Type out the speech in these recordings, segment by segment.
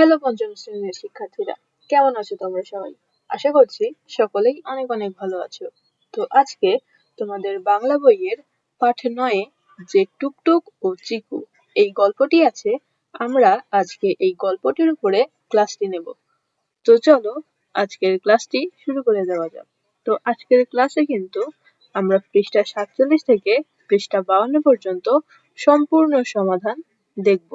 Hello, পঞ্চম শ্রেণির শিক্ষার্থীরা, কেমন আছো তোমরা সবাই? আশা করছি সকলেই অনেক অনেক ভালো আছো। তো আজকে তোমাদের বাংলা বইয়ের পাঠ নয়ে যে টুকটুক ও চিকু, এই গল্পটি আছে, আমরা আজকে এই গল্পটির উপরে ক্লাসটি নেব। তো চলো, আজকের ক্লাসটি শুরু করে দেওয়া যাক। তো আজকের ক্লাসে কিন্তু আমরা পৃষ্ঠা সাতচল্লিশ থেকে পৃষ্ঠা বাউন্ন পর্যন্ত সম্পূর্ণ সমাধান দেখব।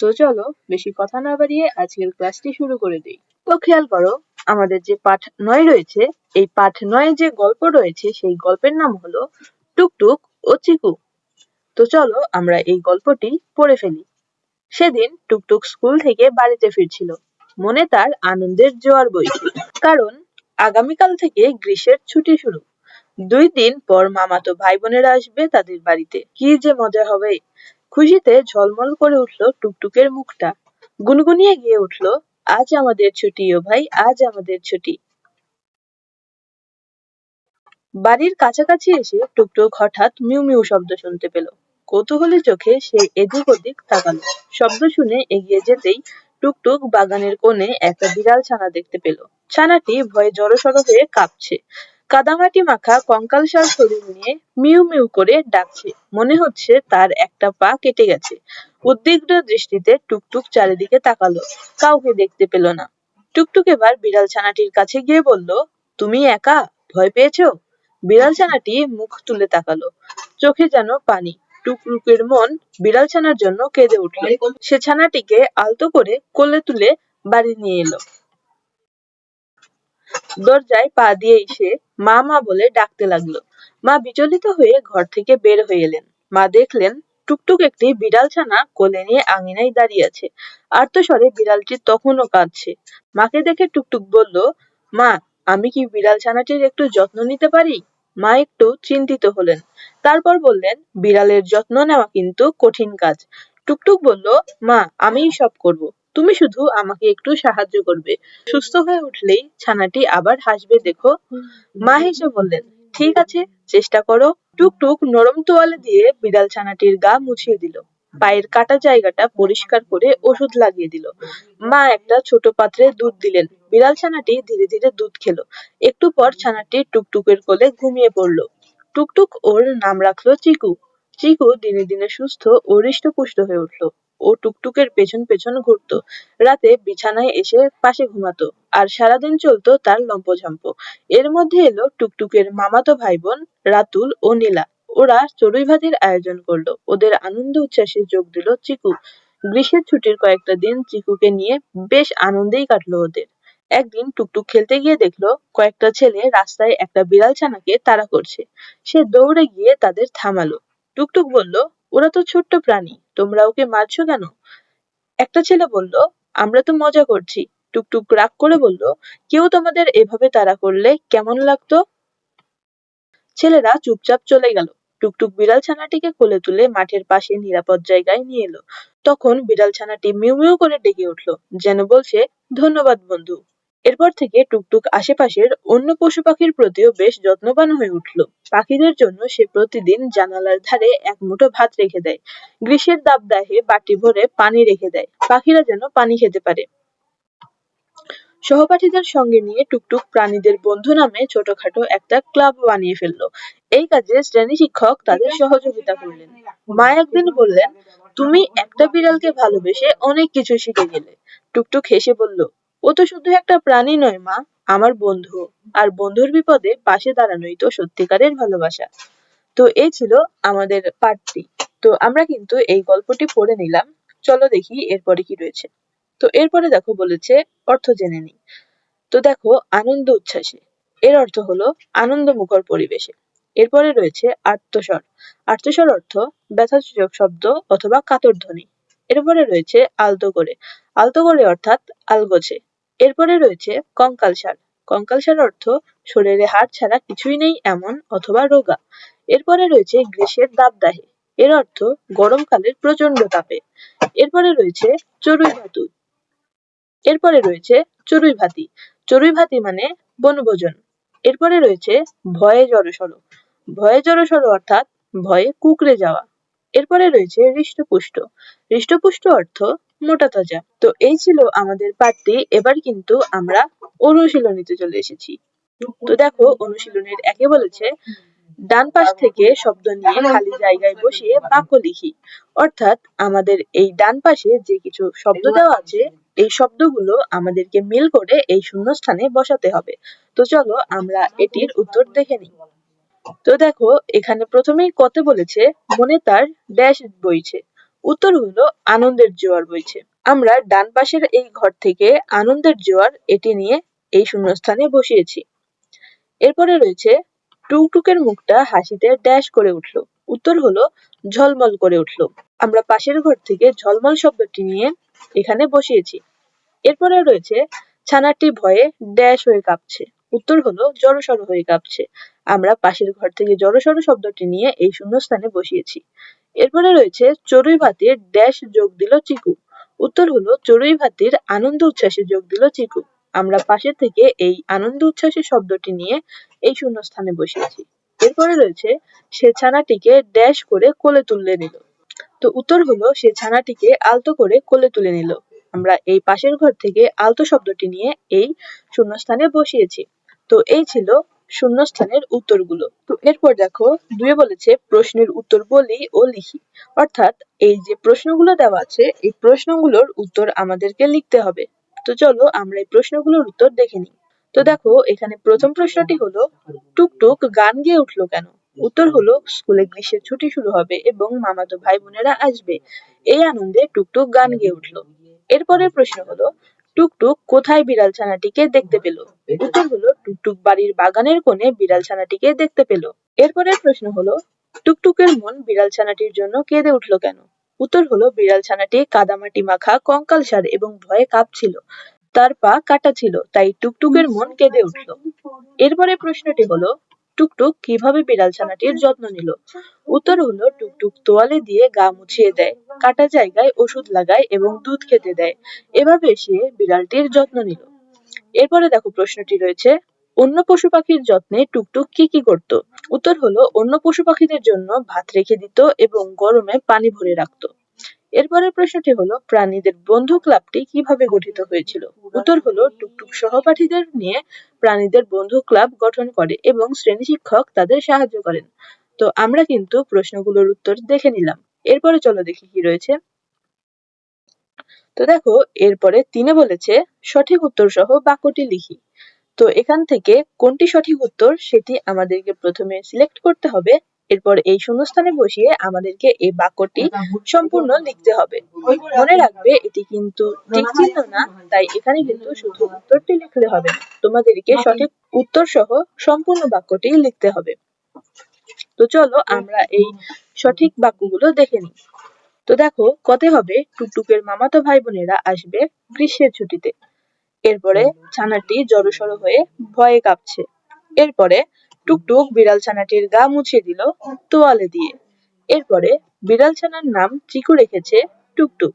তো চলো, বেশি কথা না বাড়িয়ে আজকের ক্লাসটি শুরু করে দিই। তো খেয়াল করো, আমাদের যে পাঠ নয় রয়েছে, এই পাঠ নয় যে গল্প রয়েছে, সেই গল্পের নাম হলো টুকটুক ও চিকু। তো চলো, আমরা এই গল্পটি পড়ে ফেলি। সেদিন টুকটুক স্কুল থেকে বাড়িতে ফিরছিল। মনে তার আনন্দের জোয়ার বইছে কারণ আগামীকাল থেকে গ্রীষ্মের ছুটি শুরু। দুই দিন পর মামাতো ভাই বোনেরা আসবে তাদের বাড়িতে। কি যে মজা হবে! খুশিতে ঝলমল করে উঠল টুকটুকের মুখটা। গুনগুনিয়ে গিয়ে উঠল, আজ আমাদের ছুটি ও ভাই, আজ আমাদের ছুটি। বাড়ির কাছাকাছি এসে টুকটুক হঠাৎ মিউ মিউ শব্দ শুনতে পেল। কৌতূহলী চোখে সে এদিক ওদিক তাকালো। শব্দ শুনে এগিয়ে যেতেই টুকটুক বাগানের কোণে একটা বিড়াল ছানা দেখতে পেল। ছানাটি ভয়ে জড়সড় হয়ে কাঁপছে। কাদামাটি মাখা কঙ্কালসার শরীর নিয়ে মিউ মিউ করে ডাকছে। মনে হচ্ছে তার একটা পা কেটে গেছে। উদ্বিগ্ন দৃষ্টিতে টুকটুক চারিদিকে তাকালো। কাউকে দেখতে পেল না। টুকটুক এবার বিড়াল ছানাটির কাছে গিয়ে বলল, তুমি একা? ভয় পেয়েছ? বিড়াল ছানাটি মুখ তুলে তাকালো। চোখে যেন পানি। টুকটুকের মন বিড়াল ছানার জন্য কেঁদে উঠল। সে ছানাটিকে আলতো করে কোলে তুলে বাড়ি নিয়ে এলো। দরজায় পা দিয়ে এসে মা মা বলে ডাকতে লাগল। মা বিচলিত হয়ে ঘর থেকে বের হয়ে এলেন। মা দেখলেন টুকটুক একটি বিড়াল ছানা কোলে নিয়ে আঙিনায় দাঁড়িয়ে আছে। আর্তস্বরে বিড়ালটি তখনও কাঁদছে। মাকে দেখে টুকটুক বলল, মা, আমি কি বিড়াল ছানাটির একটু যত্ন নিতে পারি? মা একটু চিন্তিত হলেন। তারপর বললেন, বিড়ালের যত্ন নেওয়া কিন্তু কঠিন কাজ। টুকটুক বলল, মা, আমিই সব করব। তুমি শুধু আমাকে একটু সাহায্য করবে। সুস্থ হয়ে উঠলেই ছানাটি আবার হাসবে, দেখো। মা হেসে বললেন, ঠিক আছে, চেষ্টা করো। টুকটুক নরম তোয়ালে দিয়ে বিড়াল ছানাটির গা মুছিয়ে দিল। পায়ের কাটা জায়গাটা পরিষ্কার করে ওষুধ লাগিয়ে দিল। মা একটা ছোট পাত্রে দুধ দিলেন। বিড়াল ছানাটি ধীরে ধীরে দুধ খেলো। একটু পর ছানাটি টুকটুকের কোলে ঘুমিয়ে পড়ল। টুকটুক ওর নাম রাখল চিকু। চিকু দিনে দিনে সুস্থ ও হৃষ্টপুষ্ট হয়ে উঠল। ও টুকটুকের পেছন পেছন ঘুরতো। রাতে বিছানায় এসে পাশে ঘুমাতো আর সারাদিন চলতো তার লম্পঝম্প। এর মধ্যে এলো টুকটুকের মামাতো ভাই বোন রাতুল ও নীলা। ওরা চড়ুই ভাতির আয়োজন করল। ওদের আনন্দ উচ্ছ্বাসে যোগ দিল চিকু। গ্রীষ্মের ছুটির কয়েকটা দিন চিকুকে নিয়ে বেশ আনন্দেই কাটলো ওদের। একদিন টুকটুক খেলতে গিয়ে দেখল কয়েকটা ছেলে রাস্তায় একটা বিড়াল ছানাকে তাড়া করছে। সে দৌড়ে গিয়ে তাদের থামালো। টুকটুক বলল ওরা তো ছোট্ট প্রাণী, তোমরা ওকে মারছো কেন? একটা ছেলে বলল, আমরা তো মজা করছি। টুকটুক রাগ করে বলল, কেউ তোমাদের এভাবে তাড়া করলে কেমন লাগতো? ছেলেরা চুপচাপ চলে গেল। টুকটুক বিড়াল ছানাটিকে কোলে তুলে মাঠের পাশে নিরাপদ জায়গায় নিয়ে এলো। তখন বিড়াল ছানাটি মিউ মিউ করে ডেকে উঠল, যেন বলছে, ধন্যবাদ বন্ধু। এরপর থেকে টুকটুক আশেপাশের অন্য পশু পাখির প্রতিও বেশ যত্নবান হয়ে উঠল। পাখিদের জন্য সে প্রতিদিন জানালার ধারে এক মুঠো ভাত রেখে দেয়। গ্রীষ্মের দাবদাহে বাটি ভরে পানি রেখে দেয়। পাখিরা যেন পানি খেতে পারে। সহপাঠীদের সঙ্গে নিয়ে টুকটুক প্রাণীদের বন্ধু নামে ছোটখাটো একটা ক্লাব বানিয়ে ফেলল। এই কাজে শ্রেণি শিক্ষক তাদের সহযোগিতা করলেন। মা একদিন বললেন, তুমি একটা বিড়ালকে ভালোবেসে অনেক কিছু শিখে গেলে। টুকটুক হেসে বলল ও তো শুধু একটা প্রাণী নয়, মা, আমার বন্ধু। আর বন্ধুর বিপদে পাশে দাঁড়ানোই তো সত্যিকারের ভালোবাসা। তো এই ছিল আমাদের পাঠটি তো আমরা কিন্তু এই গল্পটি পড়ে নিলাম। চলো দেখি এরপরে কি রয়েছে। তো এরপরে দেখো বলেছে, অর্থ জেনে নিই। তো দেখো, আনন্দ উচ্ছ্বাসে। এর অর্থ হলো আনন্দ মুখর পরিবেশে। এরপরে রয়েছে আত্মস্বর আত্মস্বর অর্থ ব্যথাসূচক শব্দ অথবা কাতর ধ্বনি। এরপরে রয়েছে আলতো করে। আলতো করে অর্থাৎ আলগোছে। এরপরে রয়েছে কঙ্কালসার কঙ্কালসার অর্থ শরীরে হাড় ছাড়া কিছুই নেই এমন অথবা রোগা। এরপরে রয়েছে গ্রীষ্মের দাবদাহে এর অর্থ গরমকালের প্রচণ্ড তাপে। এরপরে রয়েছে চড়ুই ভাতু। এরপরে রয়েছে চড়ুই ভাতি। চড়ুই ভাতি মানে বনভোজন। এরপরে রয়েছে ভয়ে জড়সড়। ভয়ে জড়সড় অর্থাৎ ভয়ে কুকড়ে যাওয়া। এরপরে রয়েছে হৃষ্টপুষ্ট। হৃষ্টপুষ্ট অর্থ মোটা তাজা তো এই ছিল আমাদের পাঠটি এবার কিন্তু আমরা অনুশীলনীতে চলে এসেছি। তো দেখো, অনুশীলনের একে বলেছে, ডান পাশ থেকে শব্দ নিয়ে খালি জায়গায় বসিয়ে বাক্য লিখি। অর্থাৎ আমাদের এই ডান পাশে যে কিছু শব্দ দেওয়া আছে, এই শব্দগুলো আমাদেরকে মিল করে এই শূন্যস্থানে বসাতে হবে। তো চলো আমরা এটির উত্তর দেখে নিই। তো দেখো, এখানে প্রথমেই কত বলেছে? মনে তার ড্যাশ বইছে। উত্তর হলো আনন্দের জোয়ার বইছে। আমরা ডান পাশের এই ঘর থেকে আনন্দের জোয়ার এটি নিয়ে এই শূন্যস্থানে বসিয়েছি। এরপরে রয়েছে টুকটুকের মুখটা হাসিতে ড্যাশ করে উঠল। উত্তর হলো ঝলমল করে উঠল। আমরা পাশের ঘর থেকে ঝলমল শব্দটি নিয়ে এখানে বসিয়েছি। এরপরে রয়েছে ছানাটি ভয়ে ড্যাশ হয়ে কাঁপছে। উত্তর হলো জড়সড় হয়ে কাঁপছে। আমরা পাশের ঘর থেকে জড়সড় শব্দটি নিয়ে এই শূন্যস্থানে বসিয়েছি। এরপরে রয়েছে, চড়ুই ভাতির ড্যাশ যোগ দিল চিকু। উত্তর হলো, চড়ুই ভাতির আনন্দ উচ্ছ্বাসে যোগ দিল চিকু। আমরা পাশে থেকে এই আনন্দ উচ্ছ্বাসের শব্দটি নিয়ে এই শূন্যস্থানে বসিয়েছি। এরপরে রয়েছে, সে ছানাটিকে ড্যাশ করে কোলে তুলে নিল। তো উত্তর হলো, সে ছানাটিকে আলতো করে কোলে তুলে নিল। আমরা এই পাশের ঘর থেকে আলতো শব্দটি নিয়ে এই শূন্যস্থানে বসিয়েছি। তো এই ছিল শূন্যস্থানের উত্তরগুলো। তো এরপর দেখো, দুয়ে বলেছে প্রশ্নের উত্তর বলি ও লিখি। অর্থাৎ এই যে প্রশ্নগুলো দেওয়া আছে, এই প্রশ্নগুলোর উত্তর আমাদেরকে লিখতে হবে। তো চলো আমরা এই প্রশ্নগুলোর উত্তর দেখে নিই। তো দেখো, এখানে প্রথম প্রশ্নটি হলো, টুকটুক গান গেয়ে উঠল কেন? উত্তর হলো, স্কুলে গ্রীষ্মের ছুটি শুরু হবে এবং মামাতো ভাই বোনেরা আসবে। এই আনন্দে টুকটুক গান গেয়ে উঠল। এরপরের প্রশ্ন হলো টুকটুক কোথায় বিড়াল ছানাটিকে দেখতে পেল? উত্তর হলো, টুকটুক বাড়ির বাগানের কোণে বিড়াল ছানাটিকে দেখতে পেল। এরপরের প্রশ্ন হলো, টুকটুকের মন বিড়াল ছানাটির জন্য কেঁদে উঠল কেন? উত্তর হলো, বিড়াল ছানাটি কাদামাটি মাখা কঙ্কাল সার এবং ভয়ে কাঁপছিল। তার পা কাটা ছিল, তাই টুকটুকের মন কেঁদে উঠল। এরপরে প্রশ্নটি হলো টুকটুক কীভাবে বিড়াল ছানাটির যত্ন নিল? উত্তর হলো, টুকটুক তোয়ালে দিয়ে গা মুছিয়ে দেয়, কাটা জায়গায় ওষুধ লাগায় এবং দুধ খেতে দেয়। এভাবে সে বিড়ালটির যত্ন নিল। এরপরে দেখো প্রশ্নটি রয়েছে, অন্য পশু পাখির যত্নে টুকটুক কি কি করত? উত্তর হলো, অন্য পশু পাখিদের জন্য ভাত রেখে দিত এবং গরমে পানি ভরে রাখতো। এরপরের প্রশ্নটি হলো, প্রাণীদের বন্ধু ক্লাবটি কীভাবে গঠিত হয়েছিল? উত্তর হলো, টুকটুক সহপাঠীদের নিয়ে প্রাণীদের বন্ধু ক্লাব গঠন করে এবং শ্রেণি শিক্ষক তাদের সাহায্য করেন। তো আমরা কিন্তু প্রশ্নগুলোর উত্তর দেখে নিলাম। এরপরে চলো দেখি কি রয়েছে। তো দেখো, এরপরে তিনে বলেছে, সঠিক উত্তর সহ বাক্যটি লিখি। তো এখান থেকে কোনটি সঠিক উত্তর, সেটি আমাদেরকে প্রথমে সিলেক্ট করতে হবে। এরপর এই শূন্যস্থানে বসিয়ে আমাদেরকে এই বাক্যটি সম্পূর্ণ লিখতে হবে। মনে রাখবে, এটি কিন্তু ঠিক চিহ্ন না, তাই এখানে কিন্তু শুধু উত্তরটি লিখলে হবে। তোমাদেরকে সঠিক উত্তর সহ সম্পূর্ণ বাক্যটি লিখতে হবে। তো চলো আমরা এই সঠিক বাক্যগুলো দেখে নিই। তো দেখো, কতে হবে? টুকটুকের মামাতো ভাই বোনেরা আসবে গ্রীষ্মের ছুটিতে। এরপরে ছানাটি জড়সড় হয়ে ভয়ে কাঁপছে। এরপরে টুকটুক বিড়াল ছানাটির গা মুছে দিল তোয়ালে দিয়ে। এরপরে বিড়াল ছানার নাম চিকু রেখেছে টুকটুক।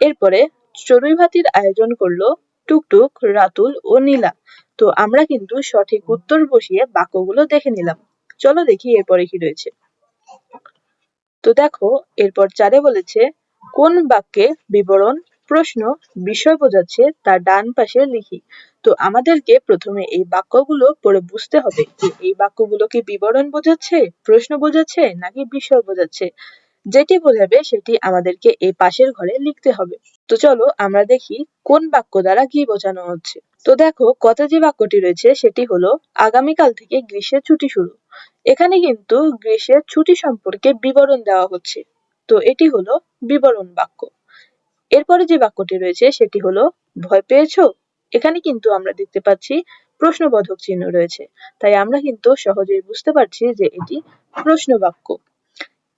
এরপরে চড়ুই ভাতির আয়োজন করল টুকটুক, রাতুল ও নীলা। তো আমরা কিন্তু সঠিক উত্তর বসিয়ে বাক্যগুলো দেখে নিলাম। চলো দেখি এরপরে কি রয়েছে। তো দেখো, এরপর চারে বলেছে, কোন বাক্যে বিবরণ প্রশ্ন বিষয় বোঝাচ্ছে তার ডান পাশে লিখি। তো আমাদেরকে প্রথমে এই বাক্যগুলো পড়ে বুঝতে হবে যে এই বাক্যগুলো কি বিবরণ বোঝাচ্ছে, প্রশ্ন বোঝাচ্ছে নাকি বিষয় বোঝাচ্ছে। যেটি বোঝাবে সেটি আমাদেরকে এই পাশের ঘরে লিখতে হবে। তো চলো আমরা দেখি কোন বাক্য দ্বারা কি বোঝানো হচ্ছে। তো দেখো কত যে বাক্যটি রয়েছে সেটি হলো, আগামীকাল থেকে গ্রীষ্মের ছুটি শুরু। এখানে কিন্তু গ্রীষ্মের ছুটি সম্পর্কে বিবরণ দেওয়া হচ্ছে। তো এটি হলো বিবরণ বাক্য। এরপরে যে বাক্যটি রয়েছে সেটি হলো, ভয় পেয়েছ? এখানে কিন্তু আমরা দেখতে পাচ্ছি প্রশ্নবোধক চিহ্ন রয়েছে। তাই আমরা কিন্তু সহজেই বুঝতে পারছি যে এটি প্রশ্ন বাক্য।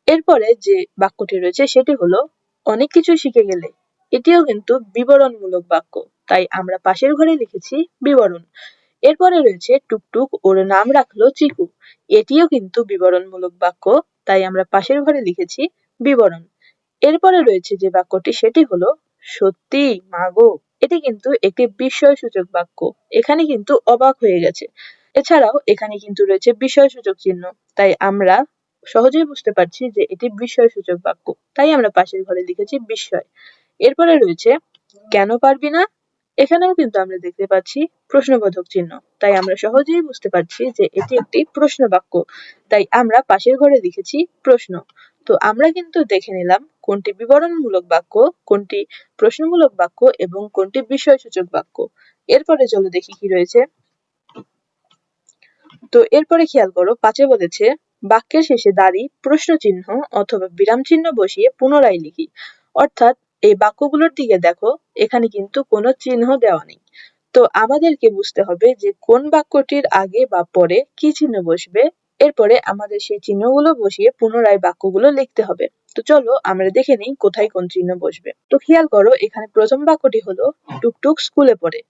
এরপরে যে বাক্যটি রয়েছে সেটি হলো, অনেক কিছু শিখে গেলে। এটিও কিন্তু বিবরণমূলক বাক্য। তাই আমরা পাশের ঘরে লিখেছি বিবরণ। এরপরে রয়েছে, টুকটুক ওর নাম রাখল চিকু। এটিও কিন্তু বিবরণমূলক বাক্য। তাই আমরা পাশের ঘরে লিখেছি বিবরণ। এরপরে রয়েছে যে বাক্যটি, সেটি হলো, সত্যি, মাগো। এটি কিন্তু একটি বিস্ময়সূচক বাক্য। এখানে কিন্তু অবাক হয়ে গেছে। এছাড়াও এখানে কিন্তু রয়েছে বিষয়সূচক চিহ্ন। তাই আমরা সহজেই বুঝতে পারছি যে এটি বিস্ময়সূচক বাক্য। তাই আমরা পাশের ঘরে লিখেছি বিস্ময় এরপরে রয়েছে, কেন পারবি না? এখানেও কিন্তু আমরা দেখতে পাচ্ছি প্রশ্নবোধক চিহ্ন। তাই আমরা সহজেই বুঝতে পারছি যে এটি একটি প্রশ্ন বাক্য। তাই আমরা পাশের ঘরে লিখেছি প্রশ্ন। তো আমরা কিন্তু দেখে নিলাম কোনটি বিবরণমূলক বাক্য, কোনটি প্রশ্নমূলক বাক্য এবং কোনটি বিষয়সূচক বাক্য। এরপরে চলো দেখি কি রয়েছে। তো এরপরে খেয়াল করো, পাঁচে বলেছে, বাক্যের শেষে দাঁড়ি প্রশ্ন চিহ্ন অথবা বিরাম চিহ্ন বসিয়ে পুনরায় লিখি। অর্থাৎ এই বাক্যগুলোর দিকে দেখো, এখানে কিন্তু কোনো চিহ্ন দেওয়া নেই। তো আমাদেরকে বুঝতে হবে যে কোন বাক্যটির আগে বা পরে কি চিহ্ন বসবে এরপরে আমাদের সেই চিহ্নগুলো বসিয়ে পুনরায় বাক্যগুলো লিখতে হবে। তো চলো আমরা দেখে নিই কোথায় কোন চিহ্ন বসবে। তো খেয়াল করো, এখানে প্রথম বাক্যটি হলো, টুকটুক স্কুলে পড়ে।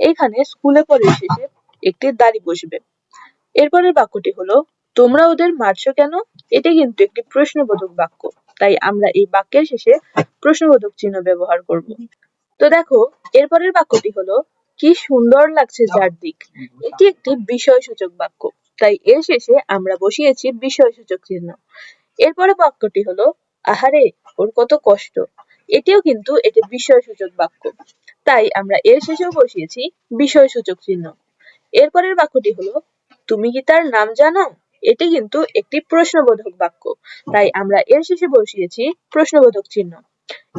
এখানে স্কুলে পড়ে শেষে একটি দাড়ি বসবে। এরপরের বাক্যটি হলো, তোমরা ওদের মারছো কেন? এটি কিন্তু একটি প্রশ্নবোধক বাক্য। তাই আমরা এই বাক্যের শেষে প্রশ্নবোধক চিহ্ন ব্যবহার করব। তো দেখো, এরপরের বাক্যটি হলো, কি সুন্দর লাগছে চারদিক। এটি একটি বিষয়সূচক বাক্য। তাই এর শেষে আমরা বসিয়েছি বিষয়সূচক চিহ্ন। এরপরে বাক্যটি হলো, আহারে, ওর কত কষ্ট। এটিও কিন্তু এটি বিষয়সূচক বাক্য। তাই আমরা এর শেষেও বসিয়েছি বিষয়সূচক চিহ্ন। এরপরের বাক্যটি হলো, তুমি কি তার নাম জানো? এটি কিন্তু একটি প্রশ্নবোধক বাক্য। তাই আমরা এর শেষে বসিয়েছি প্রশ্নবোধক চিহ্ন।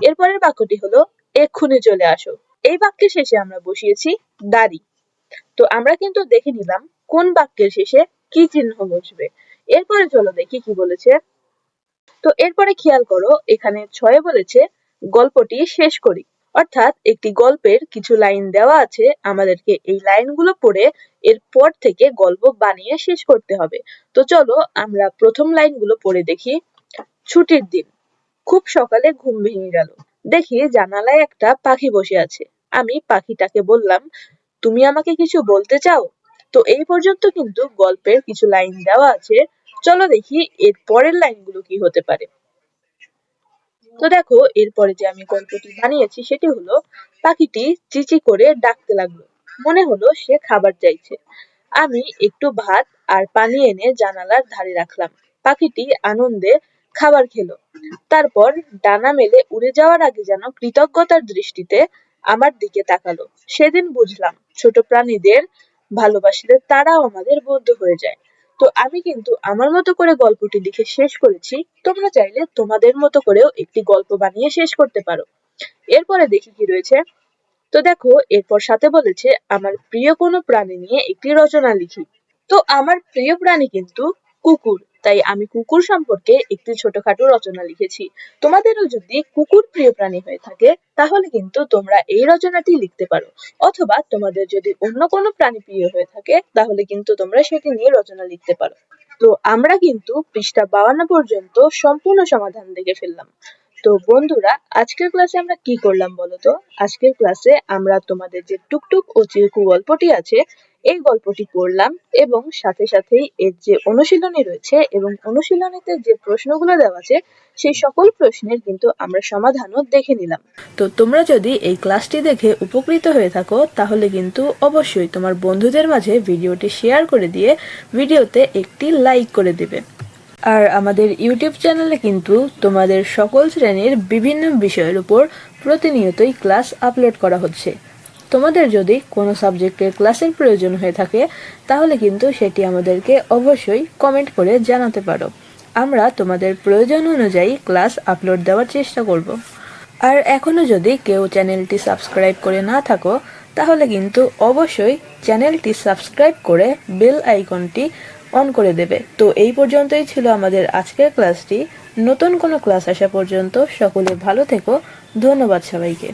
এরপরের বাক্যটি হলো, এক্ষুনি চলে আসো। এই বাক্যের শেষে আমরা বসিয়েছি, দাড়ি। তো আমরা কিন্তু দেখে নিলাম কোন বাক্যের শেষে কি চিহ্ন বসবে? এরপরে চলো দেখি কি বলেছে। তো এরপরে খেয়াল করো, এখানে ছয়ে বলেছে, গল্পটি শেষ করি। অর্থাৎ একটি গল্পের কিছু লাইন দেওয়া আছে, আমাদেরকে এই লাইনগুলো পড়ে এরপর থেকে গল্প বানিয়ে শেষ করতে হবে। তো চলো আমরা প্রথম লাইনগুলো পড়ে দেখি। ছুটির দিন। খুব সকালে ঘুম ভেঙে গেল। দেখি জানালায় একটা পাখি বসে আছে। আমি পাখিটাকে বললাম, তুমি আমাকে কিছু বলতে চাও? তো এই পর্যন্ত কিন্তু গল্পের কিছু লাইন দেওয়া আছে। চলো দেখি এর পরের লাইনগুলো কি হতে পারে। তো দেখো, এরপরে যে আমি গল্পটি বানিয়েছি সেটি হলো, পাখিটি চিচি করে ডাকতে লাগল। মনে হলো সে খাবার চাইছে। আমি একটু ভাত আর পানি এনে জানালার ধারে রাখলাম। পাখিটি আনন্দে খাবার খেলো। তারপর ডানা মেলে উড়ে যাওয়ার আগে যেন কৃতজ্ঞতার দৃষ্টিতে আমার দিকে তাকালো। সেদিন বুঝলাম, ছোট প্রাণীদের ভালোবাসলে তারাও আমাদের বন্ধু হয়ে যায়। তো আমি কিন্তু আমার মতো করে গল্পটি লিখে শেষ করেছি, তোমরা চাইলে তোমাদের মতো করেও একটি গল্প বানিয়ে শেষ করতে পারো। এরপরে দেখি কি রয়েছে। তো দেখো, এরপর সাথে বলেছে, আমার প্রিয় কোনো প্রাণী নিয়ে একটি রচনা লিখি। তো আমার প্রিয় প্রাণী কিন্তু কুকুর। তাই আমি কুকুর সম্পর্কে একটি ছোটখাটো রচনা লিখেছি। তোমাদেরও যদি কুকুর প্রিয় প্রাণী হয়ে থাকে, তাহলে কিন্তু তোমরা এই রচনাটি লিখতে পারো। অথবা তোমাদের যদি অন্য কোনো প্রাণী প্রিয় হয়ে থাকে, তাহলে কিন্তু তোমরা সেটি নিয়ে রচনা লিখতে পারো। তো আমরা কিন্তু পৃষ্ঠা বাউান্ন পর্যন্ত সম্পূর্ণ সমাধান দেখে ফেললাম। তো বন্ধুরা, আজকের ক্লাসে আমরা কি করলাম বলতো আজকের ক্লাসে আমরা তোমাদের যে টুকটুক ও চিরকু গল্পটি আছে এই গল্পটি পড়লাম এবং সাথে সাথেই এর যে অনুশীলনী রয়েছে এবং অনুশীলনীতে যে প্রশ্নগুলো দেওয়া আছে, সেই সকল প্রশ্নের কিন্তু আমরা সমাধানও দেখে নিলাম। তো তোমরা যদি এই ক্লাসটি দেখে উপকৃত হয়ে থাকো, তাহলে কিন্তু অবশ্যই তোমার বন্ধুদের মাঝে ভিডিওটি শেয়ার করে দিয়ে ভিডিওতে একটি লাইক করে দেবে। আর আমাদের ইউটিউব চ্যানেলে কিন্তু তোমাদের সকল শ্রেণির বিভিন্ন বিষয়ের উপর প্রতিনিয়তই ক্লাস আপলোড করা হচ্ছে। তোমাদের যদি কোনো সাবজেক্টের ক্লাসের প্রয়োজন হয়ে থাকে, তাহলে কিন্তু সেটি আমাদেরকে অবশ্যই কমেন্ট করে জানাতে পারো। আমরা তোমাদের প্রয়োজন অনুযায়ী ক্লাস আপলোড দেওয়ার চেষ্টা করব। আর এখনও যদি কেউ চ্যানেলটি সাবস্ক্রাইব করে না থাকো, তাহলে কিন্তু অবশ্যই চ্যানেলটি সাবস্ক্রাইব করে বেল আইকনটি অন করে দেবে। তো এই পর্যন্তই ছিল আমাদের আজকের ক্লাসটি। নতুন কোনো ক্লাস আসা পর্যন্ত সকলে ভালো থেকো। ধন্যবাদ সবাইকে।